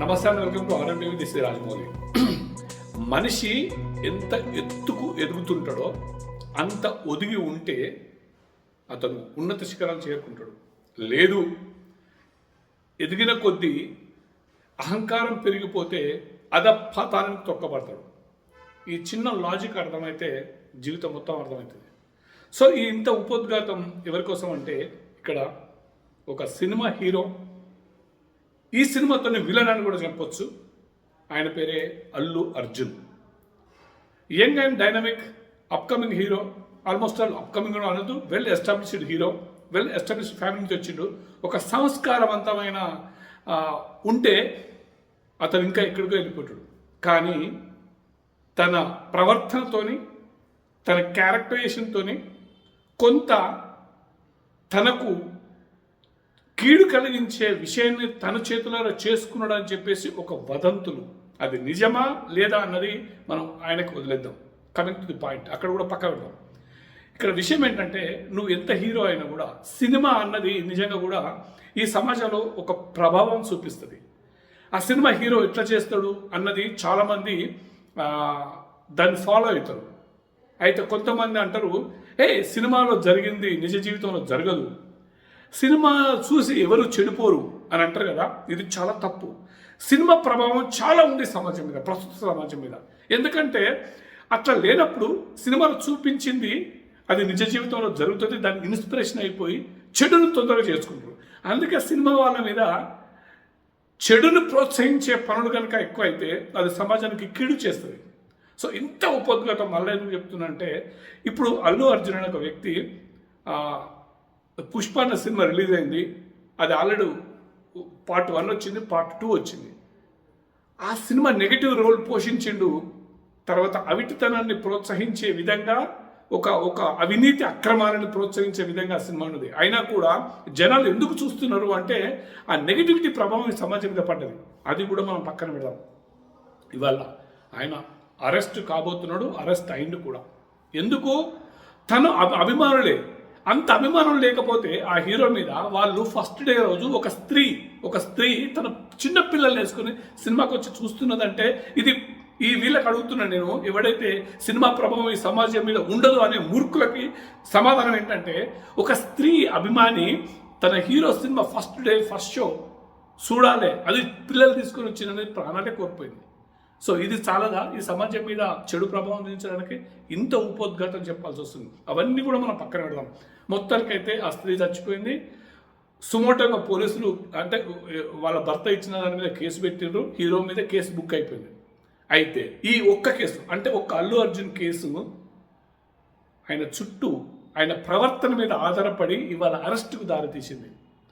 నమస్తే welcome to TV. This Rajamouli. మనిషి ఎంత ఎత్తుకు ఎదుగుతుంటాడో అంత ఒదిగి ఉంటే అతను ఉన్నత శిఖరాలు చేరుకుంటాడు. లేదు ఎదిగిన కొద్దీ అహంకారం పెరిగిపోతే అధపాతానికి తొక్కబడతాడు. ఈ చిన్న లాజిక్ అర్థమైతే జీవితం మొత్తం అర్థమవుతుంది. సో ఈ ఇంత ఉపోద్ఘాతం ఎవరి కోసం అంటే ఇక్కడ ఒక సినిమా హీరో ఈ సినిమాతోనే విలన్ అని కూడా చెప్పొచ్చు. ఆయన పేరే Allu Arjun. Young and dynamic upcoming hero. Almost all upcoming అనదు well established hero. Well established family నుంచి వచ్చిండు. ఒక సంస్కారవంతమైన ఉంటే అతను ఇంకా ఎక్కడికో వెళ్ళిపోతాడు. కానీ తన ప్రవర్తనతోని తన క్యారెక్టరైజేషన్తోని కొంత తనకు కీడు కలిగించే విషయాన్ని తన చేతులారా చేసుకున్నాడు అని చెప్పేసి ఒక వదంతులు. అది నిజమా లేదా అన్నది మనం ఆయనకు వదిలేద్దాం. కమింగ్ టు ది పాయింట్ అక్కడ కూడా పక్క పెడదాం ఇక్కడ విషయం ఏంటంటే నువ్వు ఎంత హీరో అయినా కూడా సినిమా అన్నది నిజంగా కూడా ఈ సమాజంలో ఒక ప్రభావం చూపిస్తుంది. ఆ సినిమా హీరో ఎట్లా చేస్తాడు అన్నది చాలామంది దాన్ని ఫాలో అవుతారు. అయితే కొంతమంది అంటారు ఏ సినిమాలో జరిగింది నిజ జీవితంలో జరగదు. సినిమా చూసి ఎవరు చెడిపోరు అని అంటారు కదా ఇది చాలా తప్పు. సినిమా ప్రభావం చాలా ఉంది సమాజం మీద ప్రస్తుత సమాజం మీద. ఎందుకంటే అట్లా లేనప్పుడు సినిమాలు చూపించింది అది నిజ జీవితంలో జరుగుతుంది దానికి ఇన్స్పిరేషన్ అయిపోయి చెడును తొందరగా చేసుకుంటారు. అందుకే సినిమా వాళ్ళ మీద చెడును ప్రోత్సహించే పనులు కనుక ఎక్కువైతే అది సమాజానికి కీడు చేస్తుంది. సో ఇంత ఉపోద్ఘాతం మళ్ళీ ఎందుకు చెప్తున్నంటే ఇప్పుడు అల్లు అర్జున్ అనే ఒక వ్యక్తి పుష్ప అన్న సినిమా రిలీజ్ అయింది. అది ఆల్రెడీ పార్ట్ వన్ వచ్చింది పార్ట్ టూ వచ్చింది. ఆ సినిమా నెగిటివ్ రోల్ పోషించిండు. తర్వాత అవిటితనాన్ని ప్రోత్సహించే విధంగా ఒక ఒక అవినీతి అక్రమాలను ప్రోత్సహించే విధంగా సినిమా ఉన్నది. అయినా కూడా జనాలు ఎందుకు చూస్తున్నారు అంటే ఆ నెగిటివిటీ ప్రభావం సమాజం మీద పడ్డది. అది కూడా మనం పక్కన పెడదాం. ఇవాళ ఆయన అరెస్ట్ కాబోతున్నాడు అరెస్ట్ అయిండు కూడా. ఎందుకు? తను అభి- అభిమానులే. అంత అభిమానం లేకపోతే ఆ హీరో మీద వాళ్ళు ఫస్ట్ డే రోజు ఒక స్త్రీ ఒక స్త్రీ తన చిన్న పిల్లల్ని వేసుకుని సినిమాకి వచ్చి చూస్తున్నదంటే ఇది ఈ వీళ్ళకి అడుగుతున్నాను నేను ఎవడైతే సినిమా ప్రభావం ఈ సమాజం మీద ఉండదు అనే మూర్ఖులకి సమాధానం ఏంటంటే ఒక స్త్రీ అభిమాని తన hero cinema first day first show చూడాలి అది పిల్లలు తీసుకొని వచ్చినది ప్రాణాలే కోల్పోయింది. సో ఇది చాలదా? ఈ సమాజం మీద చెడు ప్రభావం చూపించడానికి ఇంత ఉపోద్ఘాతం చెప్పాల్సి వస్తుంది. అవన్నీ కూడా మనం పక్కన పెడదాం. మొత్తానికైతే ఆ స్త్రీ చచ్చిపోయింది. సుమోటోగా పోలీసులు అంటే వాళ్ళ భర్త ఇచ్చిన దాని మీద కేసు పెట్టిండ్రు హీరో మీద కేసు బుక్ అయిపోయింది. అయితే ఈ ఒక్క కేసు అంటే ఒక్క అల్లు అర్జున్ కేసు ఆయన చుట్టూ ఆయన ప్రవర్తన మీద ఆధారపడి ఇవాళ అరెస్టుకు దారితీసింది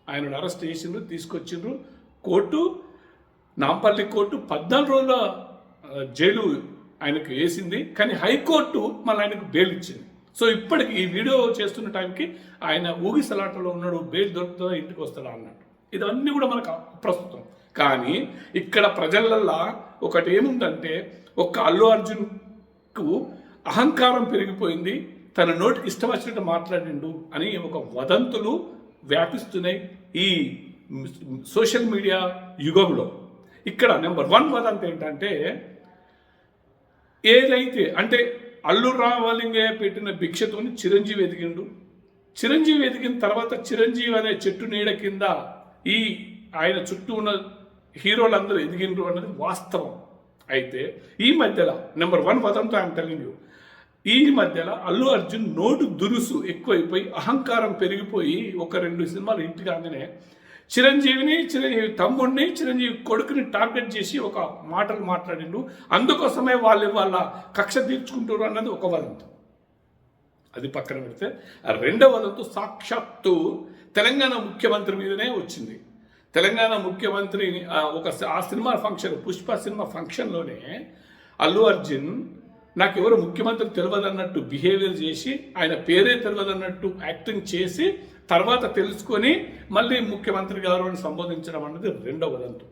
ఆయనను అరెస్ట్ చేసిండ్రు తీసుకొచ్చిండ్రు. కోర్టు నాంపల్లి కోర్టు పద్నాలుగు రోజుల జైలు ఆయనకు వేసింది కానీ హైకోర్టు మళ్ళీ ఆయనకు బెయిల్ ఇచ్చింది. సో ఇప్పటికి ఈ వీడియో చేస్తున్న టైంకి ఆయన ఊగిసలాటలో ఉన్నాడు బెయిల్ దొరుకుతుందా ఇంటికి వస్తాడా అన్నట్టు. ఇదన్నీ కూడా మనకు ప్రస్తుతం కానీ ఇక్కడ ప్రజలల్లా ఒకటి ఏముందంటే ఒక్క అల్లు అర్జున్కు అహంకారం పెరిగిపోయింది తన నోటికి ఇష్టం వచ్చినట్టు మాట్లాడిండు అని ఒక వదంతులు వ్యాపిస్తున్నాయి ఈ సోషల్ మీడియా యుగంలో. ఇక్కడ నెంబర్ వన్ వదంతి ఏంటంటే ఏదైతే అంటే అల్లు రామలింగయ్య పెట్టిన భిక్షతోని చిరంజీవి ఎదిగిండు. చిరంజీవి ఎదిగిన తర్వాత చిరంజీవి అనే చెట్టు నీడ కింద ఈ ఆయన చుట్టూ ఉన్న హీరోలందరూ ఎదిగిండ్రు అన్నది వాస్తవం. అయితే ఈ మధ్యలో నెంబర్ వన్ పదంతో ఆయన తెలియదు ఈ మధ్యలో అల్లు అర్జున్ నోటు దురుసు ఎక్కువైపోయి అహంకారం పెరిగిపోయి ఒక రెండు సినిమాలు హిట్ కాగానే చిరంజీవిని చిరంజీవి తమ్ముడిని చిరంజీవి కొడుకుని టార్గెట్ చేసి ఒక మాటలు మాట్లాడిండు. అందుకోసమే వాళ్ళు వాళ్ళ కక్ష తీర్చుకుంటారు అన్నది ఒక వదంతు. అది పక్కన పెడితే ఆ రెండవ వదంతు సాక్షాత్తు తెలంగాణ ముఖ్యమంత్రి మీదనే వచ్చింది. తెలంగాణ ముఖ్యమంత్రి ఒక ఆ సినిమా ఫంక్షన్ పుష్ప సినిమా ఫంక్షన్లోనే అల్లు అర్జున్ నాకు ఎవరు ముఖ్యమంత్రి తెలియదన్నట్టు బిహేవియర్ చేసి ఆయన పేరే తెలియదన్నట్టు యాక్టింగ్ చేసి తర్వాత తెలుసుకొని మళ్ళీ ముఖ్యమంత్రి గారు అని సంబోధించడం అన్నది రెండవ వదంతు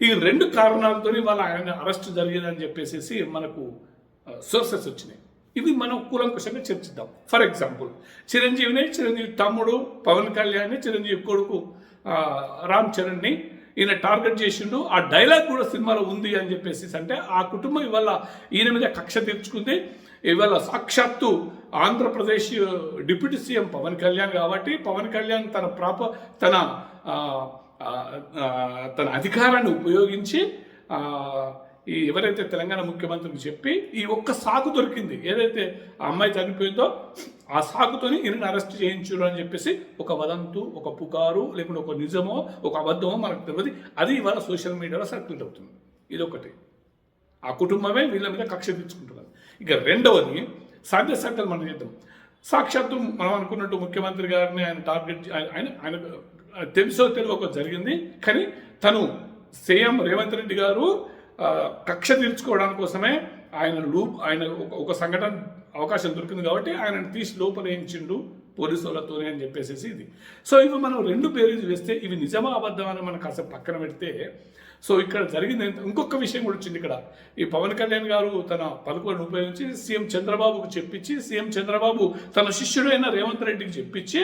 ఈ రెండు కారణాలతో వాళ్ళ ఆయన అరెస్ట్ జరిగిందని చెప్పేసి మనకు సోర్సెస్ వచ్చినాయి. ఇవి మనం కూలంకుషంగా చర్చిద్దాం. ఫర్ ఎగ్జాంపుల్ చిరంజీవిని చిరంజీవి తమ్ముడు పవన్ కళ్యాణ్ని చిరంజీవి కొడుకు రామ్ చరణ్ని ఈయన టార్గెట్ చేసిండు. ఆ డైలాగ్ కూడా సినిమాలో ఉంది అని చెప్పేసి అంటే ఆ కుటుంబం ఇవాళ ఈయన మీద కక్ష తీర్చుకుంది. ఇవాళ సాక్షాత్తు ఆంధ్రప్రదేశ్ డిప్యూటీ సీఎం పవన్ కళ్యాణ్ కాబట్టి పవన్ కళ్యాణ్ తన ప్రాప తన తన అధికారాన్ని ఉపయోగించి ఈ ఎవరైతే తెలంగాణ ముఖ్యమంత్రికి చెప్పి ఈ ఒక్క సాకు దొరికింది ఏదైతే ఆ అమ్మాయి చనిపోయిందో ఆ సాకుతోని ఈయనని అరెస్ట్ చేయించారు అని చెప్పేసి ఒక వదంతు ఒక పుకారు లేకుంటే ఒక నిజమో ఒక అబద్ధమో మనకు తెలియదు అది ఇవాళ సోషల్ మీడియాలో సర్క్యులేట్ అవుతుంది. ఇది ఒకటి ఆ కుటుంబమే వీళ్ళ మీద కక్ష తీర్చుకుంటున్నారు ఇక రెండవది సాధ్య సాధ్యాలు మనం చేద్దాం. సాక్షాత్తు మనం అనుకున్నట్టు ముఖ్యమంత్రి గారిని ఆయన టార్గెట్ ఆయన ఆయన తెలుసో తెలియక జరిగింది. కానీ తను సీఎం రేవంత్ రెడ్డి గారు కక్ష తీర్చుకోవడం కోసమే ఆయన లూప్ ఆయన ఒక సంఘటన అవకాశం దొరికింది కాబట్టి ఆయనను తీసి లోపలేయించిండు పోలీసు వాళ్ళతోనే అని చెప్పేసి ఇది. సో ఇవి మనం రెండు పేర్లు వేస్తే ఇవి నిజమా అబద్ధం అని మనం కాసేపు పక్కన పెడితే సో ఇక్కడ జరిగింది ఇంకొక విషయం కూడా వచ్చింది ఇక్కడ. ఈ పవన్ కళ్యాణ్ గారు తన పలుకులను ఉపయోగించి సీఎం చంద్రబాబుకు చెప్పించి సీఎం చంద్రబాబు తన శిష్యుడైన రేవంత్ రెడ్డికి చెప్పించి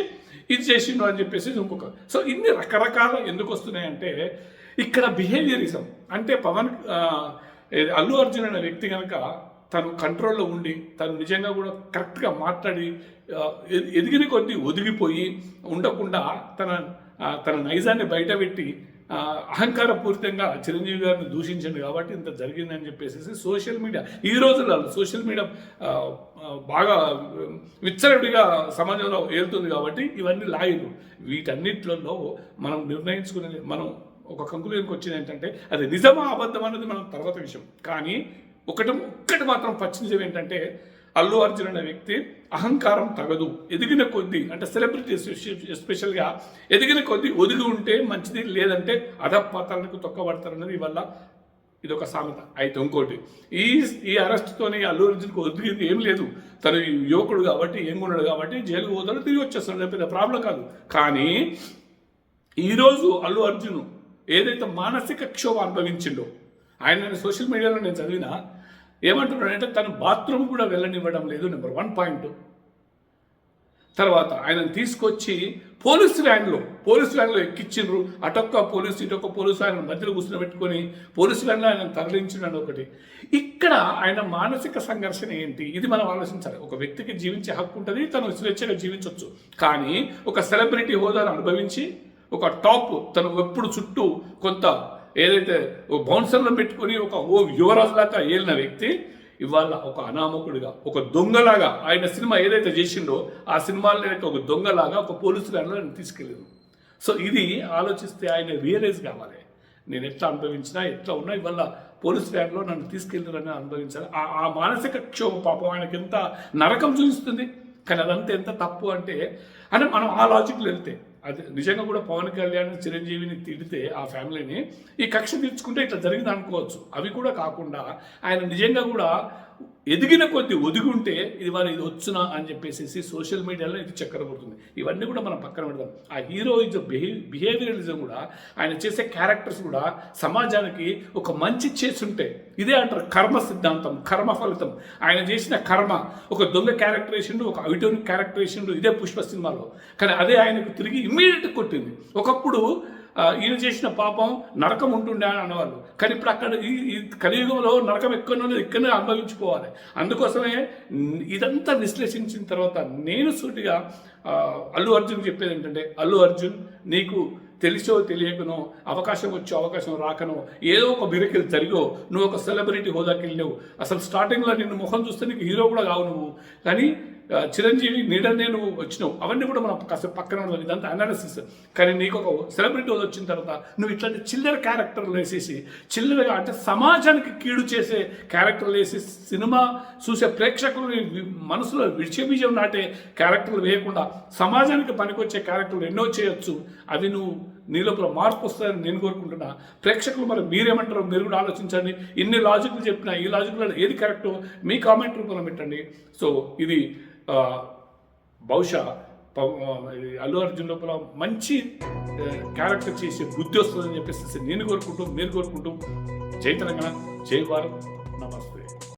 ఇది చేసిండు అని చెప్పేసి ఇంకొక సో ఇన్ని రకరకాల ఎందుకు వస్తున్నాయంటే ఇక్కడ బిహేవియరిజం అంటే పవన్ అల్లు అర్జున్ అనే వ్యక్తి కనుక తను కంట్రోల్లో ఉండి తను నిజంగా కూడా కరెక్ట్గా మాట్లాడి ఎదిగిన కొద్దీ ఒదిగిపోయి ఉండకుండా తన తన నైజాన్ని బయటపెట్టి అహంకారపూరితంగా చిరంజీవి గారిని దూషించండి కాబట్టి ఇంత జరిగిందని చెప్పేసి సోషల్ మీడియా ఈ రోజులలో సోషల్ మీడియా బాగా విచ్చలవిడిగా సమాజంలో ఏలుతుంది కాబట్టి ఇవన్నీ లాయలు వీటన్నిటిలో మనం నిర్ణయించుకునే మనం ఒక కంక్లూజన్కి వచ్చింది ఏంటంటే అది నిజమా అబద్ధం అన్నది మనం తర్వాత విషయం. కానీ ఒకటి ఒక్కటి మాత్రం పచ్చి నిజం ఏంటంటే అల్లు అర్జున్ అనే వ్యక్తి అహంకారం తగదు. ఎదిగిన కొద్దీ అంటే సెలబ్రిటీస్ ఎస్పెషల్గా ఎదిగిన కొద్దీ ఒదిగి ఉంటే మంచిది లేదంటే అధపాతాలకు తొక్కబడతారన్నది ఇవల్ల ఇది ఒక సామెత. అయితే ఇంకోటి ఈ ఈ అరెస్ట్తోనే అల్లు అర్జున్కి ఒదిగింది ఏం లేదు. తను యువకుడు కాబట్టి ఉన్నాడు కాబట్టి జైలుకు పోతాడు తిరిగి వచ్చేస్తాడు పెద్ద ప్రాబ్లం కాదు. కానీ ఈరోజు అల్లు అర్జున్ ఏదైతే మానసిక క్షోభ అనుభవించిండో ఆయన సోషల్ మీడియాలో నేను చదివిన ఏమంటున్నాడంటే తను బాత్రూమ్ కూడా వెళ్ళనివ్వడం లేదు నెంబర్ వన్ పాయింట్. తర్వాత ఆయనను తీసుకొచ్చి పోలీస్ వ్యాన్లో పోలీస్ వ్యాన్లో ఎక్కించిండ్రు. అటొక్క పోలీసు ఇటొక్క పోలీసు ఆయన మధ్యలో కూర్చుని పెట్టుకొని పోలీస్ వ్యాన్లో ఆయన తరలించినాడు ఒకటి. ఇక్కడ ఆయన మానసిక సంఘర్షణ ఏంటి? ఇది మనం ఆలోచించాలి. ఒక వ్యక్తికి జీవించే హక్కు ఉంటుంది తను స్వేచ్ఛగా జీవించవచ్చు కానీ ఒక సెలబ్రిటీ హోదాను అనుభవించి ఒక టాప్ తను ఎప్పుడు చుట్టూ కొంత ఏదైతే ఓ బౌన్సర్లో పెట్టుకొని ఒక ఓ యువరాజులాగా ఏలిన వ్యక్తి ఇవాళ ఒక అనామకుడిగా ఒక దొంగలాగా ఆయన సినిమా ఏదైతే చేసిండో ఆ సినిమాలో ఒక దొంగలాగా ఒక పోలీసు గారిని తీసుకెళ్ళాను తీసుకెళ్ళారు సో ఇది ఆలోచిస్తే ఆయన రియలైజ్ కావాలి. నేను ఎట్లా అనుభవించినా ఎట్లా ఉన్నా ఇవాళ పోలీస్ వ్యాన్లో నన్ను తీసుకెళ్ళారని అనుభవించాలి. ఆ ఆ మానసిక క్షోభ పాపం ఆయనకి ఎంత నరకం చూపిస్తుంది. కానీ అదంతా ఎంత తప్పు అంటే అంటే మనం ఆ లాజిక్లో వెళ్తే అది నిజంగా కూడా పవన్ కళ్యాణ్ చిరంజీవిని తిడితే ఆ ఫ్యామిలీని ఈ కక్ష తీర్చుకుంటే ఇట్లా జరిగింది అనుకోవచ్చు. అవి కూడా కాకుండా ఆయన నిజంగా కూడా ఎదిగిన కొద్ది ఒదిగుంటే ఇది వారు ఇది వచ్చునా అని చెప్పేసి సోషల్ మీడియాలో ఇది చక్కెర కొడుతుంది ఇవన్నీ కూడా మనం పక్కన పెడదాం. ఆ హీరోయిజం బిహే బిహేవియరలిజం కూడా ఆయన చేసే క్యారెక్టర్స్ కూడా సమాజానికి ఒక మంచి చేసుంటే ఇదే అంటారు కర్మ సిద్ధాంతం కర్మ ఫలితం. ఆయన చేసిన కర్మ ఒక దొంగ క్యారెక్టర్ వేసిండు ఒక ఐటోనిక్ క్యారెక్టర్ వేసిండు ఇదే పుష్ప సినిమాలో. కానీ అదే ఆయనకు తిరిగి ఇమ్మీడియట్ కొట్టింది. ఒకప్పుడు ఈయన చేసిన పాపం నరకం ఉంటుండే అని అనేవాళ్ళు. కానీ ఇప్పుడు అక్కడ ఈ కలియుగంలో నరకం ఎక్కడో ఇక్కడనే అనుభవించుకోవాలి. అందుకోసమే ఇదంతా విశ్లేషించిన తర్వాత నేను సూటిగా అల్లు అర్జున్ చెప్పేది ఏంటంటే అల్లు అర్జున్ నీకు తెలిసో తెలియకనో అవకాశం వచ్చో అవకాశం రాకనో ఏదో ఒక మిరకిల్ జరిగో నువ్వు ఒక సెలబ్రిటీ హోదాకి వెళ్ళావు అసలు స్టార్టింగ్లో నిన్ను ముఖం చూస్తే నీకు హీరో కూడా కావు నువ్వు. కానీ చిరంజీవి నీడనే నువ్వు వచ్చినావు. అవన్నీ కూడా మనం కాసేపు పక్కన ఉండదు ఇదంతా అనాలిసిస్ కానీ నీకు ఒక సెలబ్రిటీ వచ్చిన తర్వాత నువ్వు ఇట్లాంటి చిల్లర క్యారెక్టర్లు వేసేసి చిల్లర అంటే సమాజానికి కీడు చేసే క్యారెక్టర్లు వేసి సినిమా చూసే ప్రేక్షకులు మనసులో విషయబీజం నాటే క్యారెక్టర్లు వేయకుండా సమాజానికి పనికొచ్చే క్యారెక్టర్లు ఎన్నో చేయొచ్చు. అవి నువ్వు నీ లోపల మార్పు వస్తుందని నేను కోరుకుంటున్నా. ప్రేక్షకులు మరి మీరేమంటారో మీరు కూడా ఆలోచించండి. ఇన్ని లాజిక్లు చెప్పినా ఈ లాజిక్లో ఏది కరెక్టో మీ కామెంట్ రూపంలో పెట్టండి. సో ఇది బహుశా పవ- అల్లు అర్జున్ లోపల మంచి క్యారెక్టర్ చేసే బుద్ధి వస్తుందని చెప్పేసి నేను కోరుకుంటూ మీరు కోరుకుంటూ జై తెలంగాణ జై భారత్ నమస్తే.